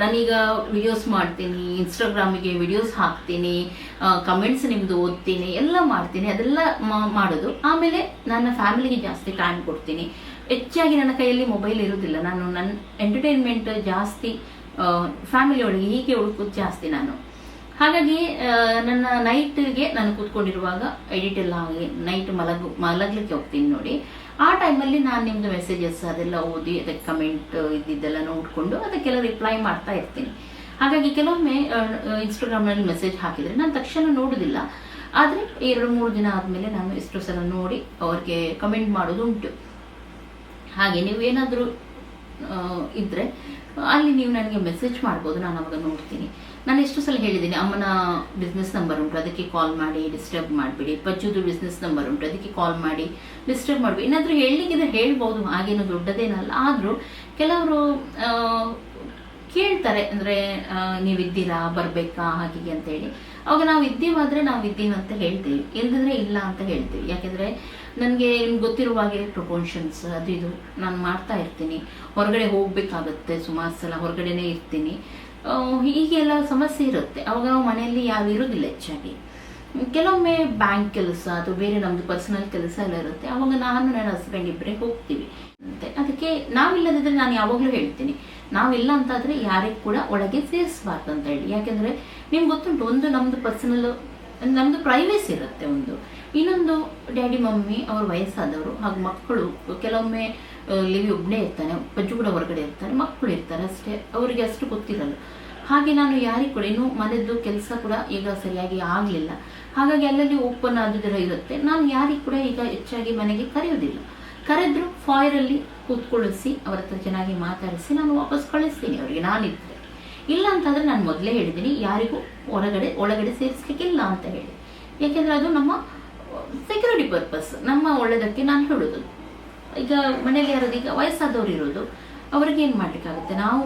A: ನಾನೀಗ ವಿಡಿಯೋಸ್ ಮಾಡ್ತೀನಿ ಇನ್ಸ್ಟಾಗ್ರಾಮಿಗೆ ವಿಡಿಯೋಸ್ ಹಾಕ್ತೀನಿ ಕಮೆಂಟ್ಸ್ ನಿಮ್ಮದು ಓದ್ತೀನಿ, ಎಲ್ಲ ಮಾಡ್ತೀನಿ, ಅದೆಲ್ಲ ಮಾಡೋದು. ಆಮೇಲೆ ನನ್ನ ಫ್ಯಾಮಿಲಿಗೆ ಜಾಸ್ತಿ ಟೈಮ್ ಕೊಡ್ತೀನಿ. ಹೆಚ್ಚಾಗಿ ನನ್ನ ಕೈಯಲ್ಲಿ ಮೊಬೈಲ್ ಇರೋದಿಲ್ಲ. ನಾನು ನನ್ನ ಎಂಟರ್ಟೈನ್ಮೆಂಟ್ ಜಾಸ್ತಿ ಫ್ಯಾಮಿಲಿ ಒಳಗೆ ಹೀಗೆ ಹುಡುಕೋದು ಜಾಸ್ತಿ ನಾನು. ಹಾಗಾಗಿ ನನ್ನ ನೈಟ್ಗೆ ನಾನು ಕೂತ್ಕೊಂಡಿರುವಾಗ ಎಡಿಟ್ ಎಲ್ಲ ಆಗಿ ನೈಟ್ ಮಲಗು, ಮಲಗಲಿಕ್ಕೆ ಹೋಗ್ತೀನಿ ನೋಡಿ. ಆ ಟೈಮಲ್ಲಿ ನಾನು ನಿಮ್ಮದು ಮೆಸೇಜಸ್ ಅದೆಲ್ಲ ಓದಿ, ಅದಕ್ಕೆ ಕಮೆಂಟ್ ಇದ್ದಿದ್ದೆಲ್ಲ ನೋಡಿಕೊಂಡು ಅದಕ್ಕೆಲ್ಲ ರಿಪ್ಲೈ ಮಾಡ್ತಾ ಇರ್ತೀನಿ. ಹಾಗಾಗಿ ಕೆಲವೊಮ್ಮೆ ಇನ್ಸ್ಟಾಗ್ರಾಮ್ನಲ್ಲಿ ಮೆಸೇಜ್ ಹಾಕಿದರೆ ನಾನು ತಕ್ಷಣ ನೋಡೋದಿಲ್ಲ. ಆದರೆ ಎರಡು ಮೂರು ದಿನ ಆದಮೇಲೆ ನಾನು ಎಷ್ಟೋ ಸಲ ನೋಡಿ ಅವ್ರಿಗೆ ಕಮೆಂಟ್ ಮಾಡೋದು ಉಂಟು ಹಾಗೆ ನೀವು ಏನಾದರೂ ಇದ್ದರೆ ಅಲ್ಲಿ ನೀವು ನನಗೆ ಮೆಸೇಜ್ ಮಾಡ್ಬೋದು, ನಾನು ಅವಾಗ ನೋಡ್ತೀನಿ. ನಾನು ಎಷ್ಟು ಸಲ ಹೇಳಿದ್ದೀನಿ, ಅಮ್ಮನ ಬಿಸ್ನೆಸ್ ನಂಬರ್ ಉಂಟು, ಅದಕ್ಕೆ ಕಾಲ್ ಮಾಡಿ ಡಿಸ್ಟರ್ಬ್ ಮಾಡಿಬಿಡಿ. ಪಜ್ಜುದು ಬಿಸ್ನೆಸ್ ನಂಬರ್ ಉಂಟು, ಅದಕ್ಕೆ ಕಾಲ್ ಮಾಡಿ ಡಿಸ್ಟರ್ಬ್ ಮಾಡಬೇಡಿ. ಏನಾದರೂ ಹೇಳಲಿಕ್ಕಿದ್ರೆ ಹೇಳ್ಬೋದು, ಹಾಗೇನು ದೊಡ್ಡದೇನಲ್ಲ. ಆದರೂ ಕೆಲವರು ಕೇಳ್ತಾರೆ, ಅಂದರೆ ನೀವಿದ್ದೀರಾ, ಬರಬೇಕಾ ಹಾಗೆ ಅಂತೇಳಿ. ಅವಾಗ ನಾವು ಇದ್ದೀವಾದರೆ ನಾವು ಇದ್ದೀವಿ ಅಂತ ಹೇಳ್ತೀವಿ. ಇಲ್ಲದಿದ್ರೆ ಇಲ್ಲ ಅಂತ ಹೇಳ್ತೀವಿ. ಯಾಕೆಂದರೆ ನನಗೆ ಗೊತ್ತಿರುವ ಹಾಗೆ ಪ್ರೊಪೋನ್ಷನ್ಸ್ ಅದು ಇದು. ನಾನು ಮಾಡ್ತಾ ಇರ್ತೀನಿ. ಹೊರಗಡೆ ಹೋಗಬೇಕಾಗತ್ತೆ ಸುಮಾರು ಸಲ. ಹೊರಗಡೆನೇ ಇರ್ತೀನಿ. ಹೀಗೆಲ್ಲ ಸಮಸ್ಯೆ ಇರುತ್ತೆ. ಅವಾಗ ಮನೆಯಲ್ಲಿ ಯಾರು ಇರೋದಿಲ್ಲ ಹೆಚ್ಚಾಗಿ. ಕೆಲವೊಮ್ಮೆ ಬ್ಯಾಂಕ್ ಕೆಲಸ ಅಥವಾ ಬೇರೆ ನಮ್ಮದು ಪರ್ಸನಲ್ ಕೆಲಸ ಎಲ್ಲ ಇರುತ್ತೆ. ಅವಾಗ ನಾನು, ನನ್ನ ಹಸ್ಬೆಂಡ್ ಇಬ್ಬರೇ ಹೋಗ್ತೀವಿ ಅಂತೆ. ಅದಕ್ಕೆ ನಾವಿಲ್ಲದಿದ್ರೆ ನಾನು ಯಾವಾಗಲೂ ಹೇಳ್ತೀನಿ. ನಾವಿಲ್ಲ ಅಂತಾದರೆ ಯಾರಿಗೂ ಕೂಡ ಒಳಗೆ ಸೇರಿಸಬಾರ್ದು ಅಂತ ಹೇಳಿ. ಯಾಕೆಂದರೆ ನಿಮ್ಗೆ ಗೊತ್ತುಂಟು, ಒಂದು ನಮ್ಮದು ಪರ್ಸನಲ್ ನಮ್ಮದು ಪ್ರೈವೇಸಿ ಇರುತ್ತೆ ಒಂದು. ಇನ್ನೊಂದು ಡ್ಯಾಡಿ, ಮಮ್ಮಿ ಅವ್ರ ವಯಸ್ಸಾದವರು ಹಾಗೂ ಮಕ್ಕಳು, ಕೆಲವೊಮ್ಮೆ ಲಿವಿ ಒಬ್ಬನೇ ಇರ್ತಾನೆ ಪಜ್ಜು ಕೂಡ ಹೊರಗಡೆ ಇರ್ತಾರೆ ಮಕ್ಕಳು ಇರ್ತಾರೆ ಅಷ್ಟೇ, ಅವರಿಗೆ ಅಷ್ಟು ಗೊತ್ತಿರಲ್ಲ. ಹಾಗೆ ನಾನು ಯಾರಿಗೆ ಕೂಡ ಇನ್ನು ಮನೆಯದ್ದು ಕೆಲಸ ಕೂಡ ಈಗ ಸರಿಯಾಗಿ ಆಗಲಿಲ್ಲ. ಹಾಗಾಗಿ ಅಲ್ಲಲ್ಲಿ ಓಪನ್ ಆದುದರ ಇರುತ್ತೆ. ನಾನು ಯಾರಿಗೆ ಕೂಡ ಈಗ ಹೆಚ್ಚಾಗಿ ಮನೆಗೆ ಕರೆಯೋದಿಲ್ಲ. ಕರೆದ್ರು ಫಾಯರಲ್ಲಿ ಕೂತ್ಕೊಳ್ಳಿಸಿ, ಅವ್ರ ಹತ್ರ ಚೆನ್ನಾಗಿ ಮಾತಾಡಿಸಿ, ನಾನು ವಾಪಸ್ ಕಳಿಸ್ತೀನಿ ಅವರಿಗೆ ನಾನಿದ್ದರೆ ಇಲ್ಲ ಅಂತಂದರೆ ನಾನು ಮೊದಲೇ ಹೇಳಿದ್ದೀನಿ, ಯಾರಿಗೂ ಹೊರಗಡೆ, ಒಳಗಡೆ ಸೇರಿಸ್ಲಿಕ್ಕಿಲ್ಲ ಅಂತ ಹೇಳಿ. ಯಾಕೆಂದರೆ ಅದು ನಮ್ಮ ಸೆಕ್ಯೂರಿಟಿ ಪರ್ಪಸ್ ನಮ್ಮ ಒಳ್ಳೆಯದಕ್ಕೆ ನಾನು ಹೇಳೋದು. ಈಗ ಮನೇಲಿ ಯಾರಾದ್ರು ಈಗ ವಯಸ್ಸಾದವ್ರು ಇರೋದು, ಅವ್ರಿಗೆ ಏನು ಮಾಡಲಿಕ್ಕಾಗುತ್ತೆ? ನಾವು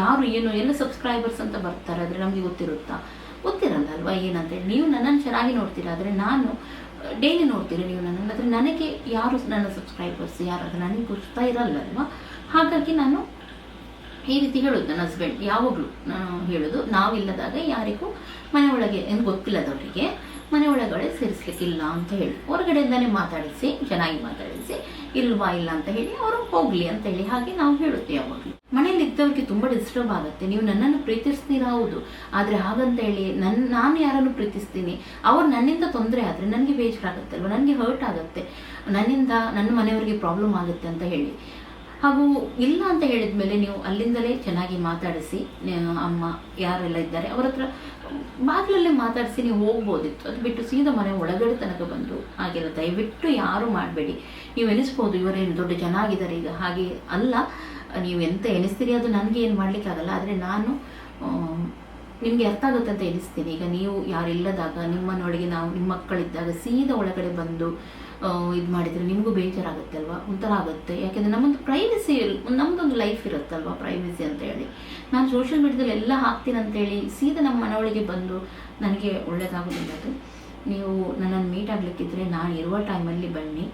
A: ಯಾರು, ಏನು, ಎಲ್ಲ ಸಬ್ಸ್ಕ್ರೈಬರ್ಸ್ ಅಂತ ಬರ್ತಾರೆ, ಆದರೆ ನಮಗೆ ಗೊತ್ತಿರುತ್ತಾ? ಗೊತ್ತಿರಲ್ಲ ಅಲ್ವಾ ಏನಂತೇಳಿ ನೀವು ನನ್ನನ್ನು ಚೆನ್ನಾಗಿ ನೋಡ್ತೀರಾ? ಆದರೆ ನಾನು ಡೈಲಿ ನೋಡ್ತೀರಿ ನೀವು ನನ್ನನ್ನು? ಆದರೆ ನನಗೆ ಯಾರು ನನ್ನ ಸಬ್ಸ್ಕ್ರೈಬರ್ಸ್ ಯಾರು ಅದು ನನಗೆ ಗೊತ್ತಾ ಇರಲ್ಲ ಅಲ್ವಾ ಹಾಗಾಗಿ ನಾನು ಈ ರೀತಿ ಹೇಳೋದು ನನ್ನ ಹಸ್ಬೆಂಡ್ ಯಾವಾಗಲೂ ಹೇಳೋದು, ನಾವಿಲ್ಲದಾಗ ಯಾರಿಗೂ ಮನೆ ಒಳಗೆ, ಏನು ಗೊತ್ತಿಲ್ಲದವರಿಗೆ ಮನೆ ಒಳಗಡೆ ಸೇರಿಸ್ಲಿಕ್ಕಿಲ್ಲ ಅಂತ ಹೇಳಿ ಹೊರಗಡೆಯಿಂದಲೇ ಮಾತಾಡಿಸಿ, ಚೆನ್ನಾಗಿ ಮಾತಾಡಿಸಿ, ಇಲ್ವಾ ಇಲ್ಲ ಅಂತ ಹೇಳಿ ಅವರು ಹೋಗ್ಲಿ ಅಂತ ಹೇಳಿ ಹಾಗೆ ನಾವು ಹೇಳುತ್ತೆ ಯಾವಾಗಲೂ ಮನೇಲಿ ಇದ್ದವರಿಗೆ ತುಂಬ ಡಿಸ್ಟರ್ಬ್ ಆಗುತ್ತೆ. ನೀವು ನನ್ನನ್ನು ಪ್ರೀತಿಸ್ತೀರಾ? ಹೌದು. ಆದರೆ ಹಾಗಂತ ಹೇಳಿ ನನ್ನ ನಾನು ಯಾರನ್ನು ಪ್ರೀತಿಸ್ತೀನಿ? ಅವ್ರು ನನ್ನಿಂದ ತೊಂದರೆ ಆದರೆ ನನಗೆ ಬೇಜಾರಾಗುತ್ತೆ ಅಲ್ವಾ ನನಗೆ ಹರ್ಟ್ ಆಗುತ್ತೆ. ನನ್ನಿಂದ ನನ್ನ ಮನೆಯವರಿಗೆ ಪ್ರಾಬ್ಲಮ್ ಆಗುತ್ತೆ ಅಂತ ಹೇಳಿ. ಹಾಗೂ ಇಲ್ಲ ಅಂತ ಹೇಳಿದ ಮೇಲೆ ನೀವು ಅಲ್ಲಿಂದಲೇ ಚೆನ್ನಾಗಿ ಮಾತಾಡಿಸಿ ಅಮ್ಮ ಯಾರೆಲ್ಲ ಇದ್ದಾರೆ ಅವರ ಹತ್ರ ಬಾಗಿಲಲ್ಲೇ ಮಾತಾಡಿಸಿ ನೀವು ಹೋಗ್ಬೋದಿತ್ತು. ಅದು ಬಿಟ್ಟು ಸೀದಾ ಮನೆ ಒಳಗಡೆ ತನಕ ಬಂದು ಹಾಗೆಲ್ಲ ದಯವಿಟ್ಟು ಯಾರು ಮಾಡಬೇಡಿ. ನೀವು ಎನಿಸ್ಬೋದು, ಇವರೇನು ದೊಡ್ಡ ಜನ ಆಗಿದ್ದಾರೆ ಈಗ. ಹಾಗೆ ಅಲ್ಲ, ನೀವು ಎಂತ ಎನಿಸ್ತೀರಿ? ಅದು ನನಗೆ ಏನು ಮಾಡಲಿಕ್ಕಾಗಲ್ಲ ಆದರೆ ನಾನು ನಿಮಗೆ ಅರ್ಥ ಆಗುತ್ತೆ ಅಂತ ಎನಿಸ್ತೀನಿ. ಈಗ ನೀವು ಯಾರಿಲ್ಲದಾಗ ನಿಮ್ಮನೊಳಗೆ ನಾವು, ನಿಮ್ಮ ಮಕ್ಕಳಿದ್ದಾಗ ಸೀದಾ ಒಳಗಡೆ ಬಂದು ಇದು ಮಾಡಿದರೆ ನಿಮಗೂ ಬೇಜಾರಾಗುತ್ತೆ ಅಲ್ವಾ ಒಂಥರ ಆಗುತ್ತೆ. ಯಾಕೆಂದರೆ ನಮ್ಮೊಂದು ಪ್ರೈವಸಿ ನಮ್ಮದೊಂದು ಲೈಫ್ ಇರುತ್ತಲ್ವಾ ಪ್ರೈವಸಿ ಅಂತ ಹೇಳಿ. ನಾನು ಸೋಷಿಯಲ್ ಮೀಡ್ಯಾದಲ್ಲಿ ಎಲ್ಲ ಹಾಕ್ತೀನಿ ಅಂತೇಳಿ ಸೀದಾ ನಮ್ಮ ಮನವಳಿಗೆ ಬಂದು ನನಗೆ ಒಳ್ಳೇದಾಗೋದಿಲ್ಲ ಅದು. ನೀವು ನನ್ನನ್ನು ಮೀಟ್ ಆಗಲಿಕ್ಕಿದ್ರೆ ನಾನು ಇರುವ ಟೈಮಲ್ಲಿ ಬನ್ನಿ.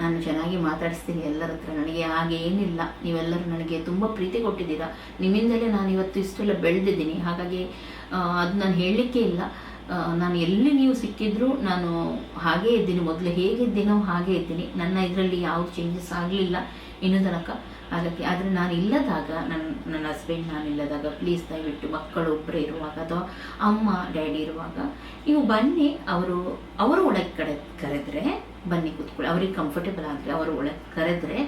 A: ನಾನು ಚೆನ್ನಾಗಿ ಮಾತಾಡಿಸ್ತೀನಿ ಎಲ್ಲರ ಹತ್ರ. ನನಗೆ ಹಾಗೆ ಏನಿಲ್ಲ. ನೀವೆಲ್ಲರೂ ನನಗೆ ತುಂಬ ಪ್ರೀತಿ ಕೊಟ್ಟಿದ್ದೀರಾ. ನಿಮ್ಮಿಂದಲೇ ನಾನು ಇವತ್ತು ಇಷ್ಟೆಲ್ಲ ಬೆಳೆದಿದ್ದೀನಿ. ಹಾಗಾಗಿ ಅದು ನಾನು ಹೇಳಲಿಕ್ಕೆ ಇಲ್ಲ. ನಾನು ಎಲ್ಲಿ ನೀವು ಸಿಕ್ಕಿದ್ರು ನಾನು ಹಾಗೇ ಇದ್ದೀನಿ. ಮೊದಲು ಹೇಗಿದ್ದೀನೋ ಹಾಗೇ ಇದ್ದೀನಿ. ನನ್ನ ಇದರಲ್ಲಿ ಯಾವ ಚೇಂಜಸ್ ಆಗಲಿಲ್ಲ ಇನ್ನೂ ತನಕ. ಅದಕ್ಕೆ ಆದರೆ ನಾನು ಇಲ್ಲದಾಗ ನನ್ನ ನನ್ನ ಹಸ್ಬೆಂಡ್ ನಾನು ಇಲ್ಲದಾಗ ಪ್ಲೀಸ್ ದಯವಿಟ್ಟು ಮಕ್ಕಳು ಒಬ್ಬರೇ ಇರುವಾಗ ಅಥವಾ ಅಮ್ಮ ಡ್ಯಾಡಿ ಇರುವಾಗ, ನೀವು ಬನ್ನಿ. ಅವರು ಅವರು ಒಳಗೆ ಕಡೆ ಕರೆದ್ರೆ ಬನ್ನಿ ಕೂತ್ಕೊಳ್ಳಿ. ಅವ್ರಿಗೆ ಕಂಫರ್ಟೇಬಲ್ ಆದರೆ ಅವರು ಒಳಗೆ ಕರೆದ್ರೆ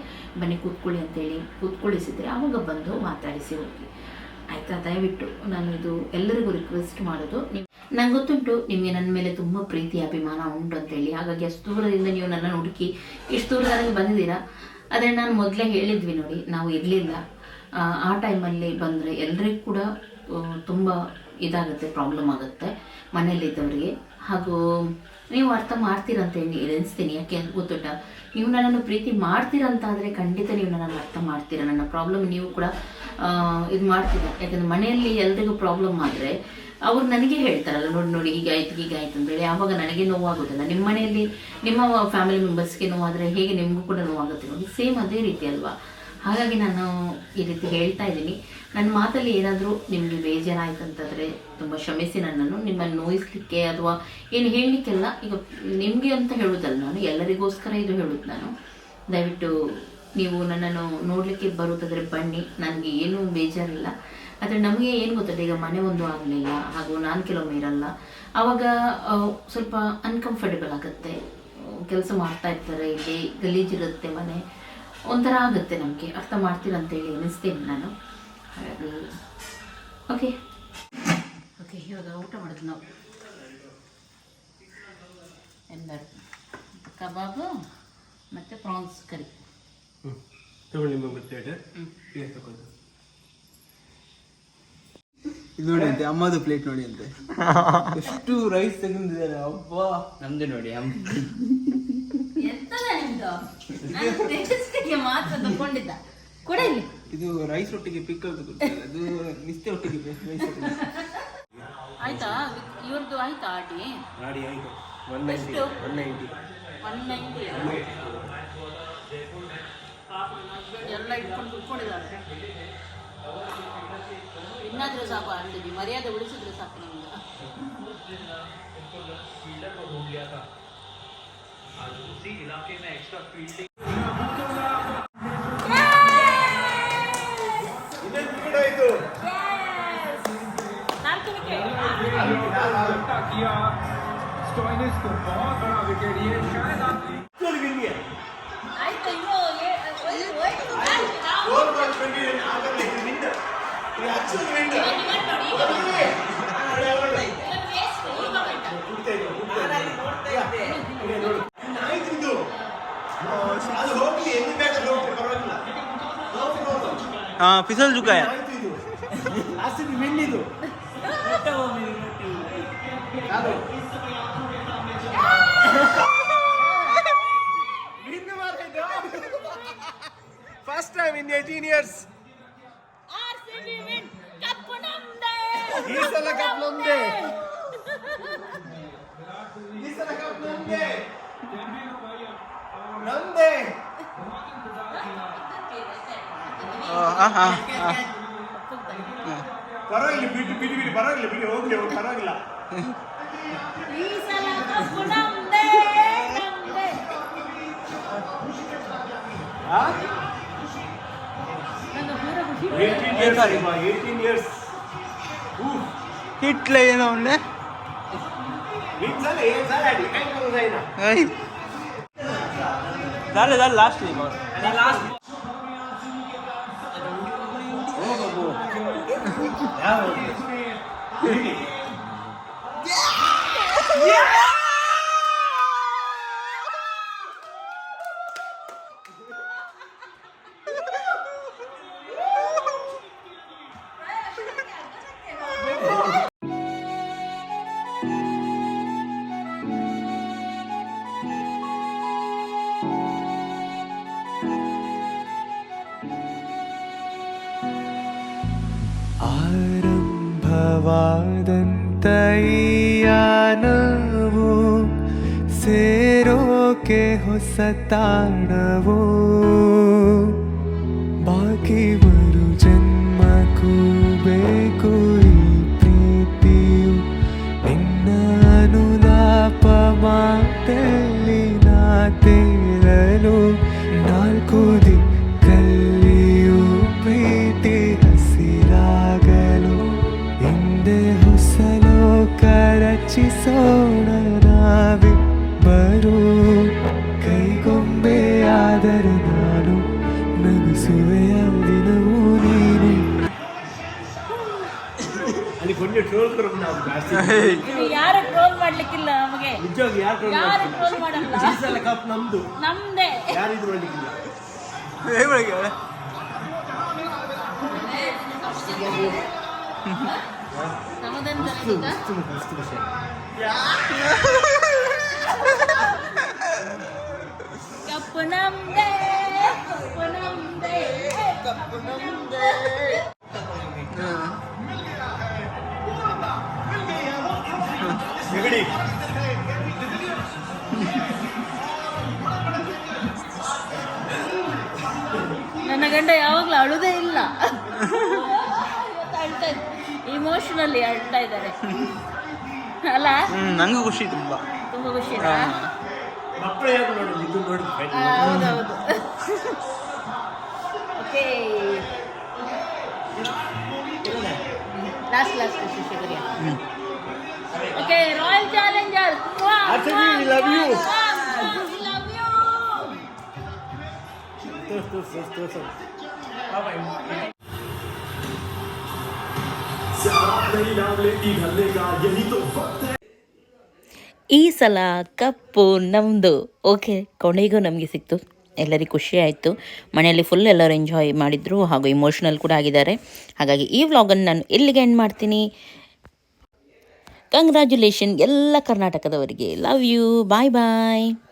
A: ಬನ್ನಿ ಕೂತ್ಕೊಳ್ಳಿ ಅಂತೇಳಿ ಕೂತ್ಕೊಳ್ಳಿಸಿದ್ರೆ ಅವಾಗ ಬಂದು ಮಾತಾಡಿಸಿ ಹೋಗಿ. ಆಯ್ತಾ? ದಯವಿಟ್ಟು ನಾನು ಇದು ಎಲ್ಲರಿಗೂ ರಿಕ್ವೆಸ್ಟ್ ಮಾಡೋದು. ನೀವು ನಂಗೆ ಗೊತ್ತುಂಟು, ನಿಮಗೆ ನನ್ನ ಮೇಲೆ ತುಂಬ ಪ್ರೀತಿ, ಅಭಿಮಾನ ಉಂಟು ಅಂತೇಳಿ ಹಾಗಾಗಿ ಅಷ್ಟು ದೂರದಿಂದ ನೀವು ನನ್ನನ್ನು ಹುಡುಕಿ ಇಷ್ಟು ದೂರದಲ್ಲಿ ಬಂದಿದ್ದೀರಾ? ಆದರೆ ನಾನು ಮೊದಲೇ ಹೇಳಿದ್ವಿ ನೋಡಿ, ನಾವು ಇರಲಿಲ್ಲ. ಆ ಟೈಮಲ್ಲಿ ಬಂದರೆ ಎಲ್ರಿಗೂ ಕೂಡ ತುಂಬ ಇದಾಗುತ್ತೆ ಪ್ರಾಬ್ಲಮ್ ಆಗುತ್ತೆ ಮನೇಲಿದ್ದವರಿಗೆ ಹಾಗೂ ನೀವು ಅರ್ಥ ಮಾಡ್ತೀರ ಅಂತ ಎನಿಸ್ತೀನಿ ಯಾಕೆ ಗೊತ್ತುಂಟ? ನೀವು ನನ್ನನ್ನು ಪ್ರೀತಿ ಮಾಡ್ತೀರಾ ಅಂತ ಖಂಡಿತ ನೀವು ನನ್ನನ್ನು ಅರ್ಥ ಮಾಡ್ತೀರ? ನನ್ನ ಪ್ರಾಬ್ಲಮ್ ನೀವು ಕೂಡ ಇದು ಮಾಡ್ತಿದ್ದೆ. ಯಾಕಂದ್ರೆ ಮನೆಯಲ್ಲಿ ಎಲ್ರಿಗೂ ಪ್ರಾಬ್ಲಮ್ ಆದರೆ ಅವ್ರು ನನಗೆ ಹೇಳ್ತಾರಲ್ಲ, ನೋಡಿ ನೋಡಿ ಹೀಗಾಯ್ತು ಹೀಗಾಯ್ತು ಅಂತೇಳಿ ಆವಾಗ ನನಗೆ ನೋವಾಗೋದಿಲ್ಲ. ನಿಮ್ಮ ಮನೆಯಲ್ಲಿ ನಿಮ್ಮ ಫ್ಯಾಮಿಲಿ ಮೆಂಬರ್ಸ್ಗೆ ನೋವಾದರೆ ಹೇಗೆ ನಿಮಗೂ ಕೂಡ ನೋವಾಗುತ್ತೆ ಸೇಮ್ ಅದೇ ರೀತಿ ಅಲ್ವಾ? ಹಾಗಾಗಿ ನಾನು ಈ ರೀತಿ ಹೇಳ್ತಾ ಇದ್ದೀನಿ. ನನ್ನ ಮಾತಲ್ಲಿ ಏನಾದರೂ ನಿಮಗೆ ಬೇಜಾರಾಯ್ತು ಅಂತಂದರೆ ತುಂಬ ಕ್ಷಮಿಸಿ ನನ್ನನ್ನು. ನಿಮ್ಮನ್ನು ನೋಯಿಸ್ಲಿಕ್ಕೆ ಅಥವಾ ಏನು ಹೇಳಲಿಕ್ಕೆಲ್ಲ, ಈಗ ನಿಮಗೆ ಅಂತ ಹೇಳೋದಲ್ಲ ನಾನು, ಎಲ್ಲರಿಗೋಸ್ಕರ ಇದು ಹೇಳುದು ನಾನು. ದಯವಿಟ್ಟು ನೀವು ನನ್ನನ್ನು ನೋಡಲಿಕ್ಕೆ ಬರುತ್ತಾದ್ರೆ ಬನ್ನಿ, ನನಗೆ ಏನೂ ಬೇಜಾರಿಲ್ಲ. ಆದರೆ ನಮಗೆ ಏನು ಗೊತ್ತದೆ ಈಗ ಮನೆ ಒಂದು ಆಗಲಿಲ್ಲ, ಹಾಗೂ ನಾನು ಕೆಲವೊಮ್ಮೆ ಇರಲ್ಲ. ಆವಾಗ ಸ್ವಲ್ಪ ಅನ್ಕಂಫರ್ಟೇಬಲ್ ಆಗುತ್ತೆ. ಕೆಲಸ ಮಾಡ್ತಾ ಇರ್ತಾರೆ, ಇಲ್ಲಿ ಗಲೀಜಿರುತ್ತೆ ಮನೆ. ಒಂಥರ ಆಗುತ್ತೆ ನಮಗೆ. ಅರ್ಥ ಮಾಡ್ತೀರಂತೇಳಿ ಎನಿಸ್ತೀನಿ ನಾನು. ಹಾಗಾಗಿ ಓಕೆ ಓಕೆ ಇವಾಗ ಊಟ ಮಾಡೋದು ನಾವು. ಎಲ್ಲರೂ ಕಬಾಬು ಮತ್ತು ಪ್ರಾನ್ಸ್ ಕರಿ
B: ಹ್ಞೂ ತಗೊಳ್ಳಿ ನಿಮ್ಮ ಪ್ಲೇಟ್ ಪ್ಲೇಟ್ ತಗೊಂಡು
D: ಇದು ನೋಡಿ ಅಂತೆ ಅಮ್ಮದು ಪ್ಲೇಟ್ ನೋಡಿ ಅಂತೆ. ಎಷ್ಟು ರೈಸ್ ತೆಗೆದಿದ್ದಾರೆ ಅಬ್ಬಾ.
C: ನಮ್ದು ನೋಡಿ ಅಮ್ಮ.
D: ಇದು ರೈಸ್ ಒಟ್ಟಿಗೆ ಪಿಕ್ಕಲ್ ತಗೊಳ್ತಾರೆ ಅದು ನಿಸ್ತೆ ಒಟ್ಟಿಗೆ ರೈಸ್
A: ಆಯ್ತಾ? ಇವ್ರದ್ದು ಆಯ್ತಾ ಆಟಿ?
B: ಆಡಿ ಆಯ್ತು. One ninety? One ninety
A: one ninety ಎಲ್ಲ ಇಟ್ಕೊಂಡು ಕುತ್ಕೊಂಡಿದ್ದಾರೆ ಇನ್ನಾದ್ರೂ ಸಾಕು ಅಂತಿದ್ವಿ ಮರ್ಯಾದೆ ಉಳಿಸಿದ್ರೆ ಸಾಕು ನಮ್ಗೆ ಆಯ್ತು
C: ಹಾ ಪಿಸಲ್ ಜುಕಾಯ
B: ಆಯ್ತು ಇದು ಆರ್ ಸಿ ಬಿ ವಿನ್ ಇದು ಯಾರು first time in eighteen years ಈ ಸಲ ಕಪ್ ನಮ್ದೇ ಈ ಸಲ ಕಪ್ ನಮ್ದೇ ನಮ್ದೇ ಪರವಾಗಿಲ್ಲ ಬಿಟ್ಟು ಬಿಡಿ ಬಿಡಿ ಪರವಾಗಿಲ್ಲ ಬಿಡಿ ಹೋಗ್ಲಿ ಹೋಗಿ ಪರವಾಗಿಲ್ಲ
C: ಹಿಟ್ಲೆ ಏನೋ ಅವನ್ನೇ
B: ನಿನ್ಸಲ ಏನ್ ಸಲ
G: ಸೇರೋಕೆ ಹೊಸತಾಡವು ಬಾಕಿ ಬರು ಜನ್ಮಕ್ಕೂ ಬೇಕು ಈ ಪ್ರೀತಿಯು. ನಿನ್ನ ಅನುಲಾಪ ಮಾತೆಲ್ಲಿ ನಾ
A: ಯಾರು ಟ್ರೋಲ್ ಮಾಡ್ಲಿಕ್ಕಿಲ್ಲ ನಮಗೆ?
B: ನಿಜವಾಗಿ ಯಾರು ಟ್ರೋಲ್
A: ಯಾರು ಟ್ರೋಲ್ ಮಾಡಲ್ಲ?
B: ಈ ಸಲ ಕಪ್ ನಮ್ದು.
A: ನಮ್ದೇ.
B: ಯಾರು ಇದು ಮಾಡ್ಲಿಕ್ಕಿಲ್ಲ?
A: ಕಪ್ಪು ನಮ್ದೇ ಕಪ್ಪು ನಮ್ದೇ ಕಪ್ಪು ನಮ್ದೇ.
B: ನೆಗಡಿ
A: ನನ್ನ ಗಂಡ ಯಾವಾಗಲೂ ಅಳುದೇ ಇಲ್ಲ. ಅಳ್ತಾ ಇಮೋಷನಲಿ ಅಳ್ತಾ ಇದ್ದಾರೆ. ಅಲ್ಲ?
C: ನಂಗೂ ಖುಷಿ ತುಂಬಾ.
A: ತುಂಬಾ ಖುಷಿ
B: ಮಕ್ಕಳು ಯಾರು ನೋಡೋದು ಇದು ನೋಡಿದ್ದು
A: ಹೌದೌದು okay last last ಶಿಶುಗರಿಯ okay royal challenger
B: RCB, we love you.
F: ಈ ಸಲ ಕಪ್ಪು ನಮ್ಮದು ಓಕೆ ಕೊನೆಗೂ ನಮಗೆ ಸಿಕ್ತು. ಎಲ್ಲರಿಗೂ ಖುಷಿ ಆಯಿತು. ಮನೆಯಲ್ಲಿ ಫುಲ್ ಎಲ್ಲರೂ ಎಂಜಾಯ್ ಮಾಡಿದರು ಹಾಗೂ ಇಮೋಷ್ನಲ್ ಕೂಡ ಆಗಿದ್ದಾರೆ. ಹಾಗಾಗಿ ಈ ವ್ಲಾಗನ್ನು ನಾನು ಎಲ್ಲಿಗೆ ಎಂಡ್ ಮಾಡ್ತೀನಿ? ಕಂಗ್ರ್ಯಾಚುಲೇಷನ್ ಎಲ್ಲ ಕರ್ನಾಟಕದವರಿಗೆ. Love you bye bye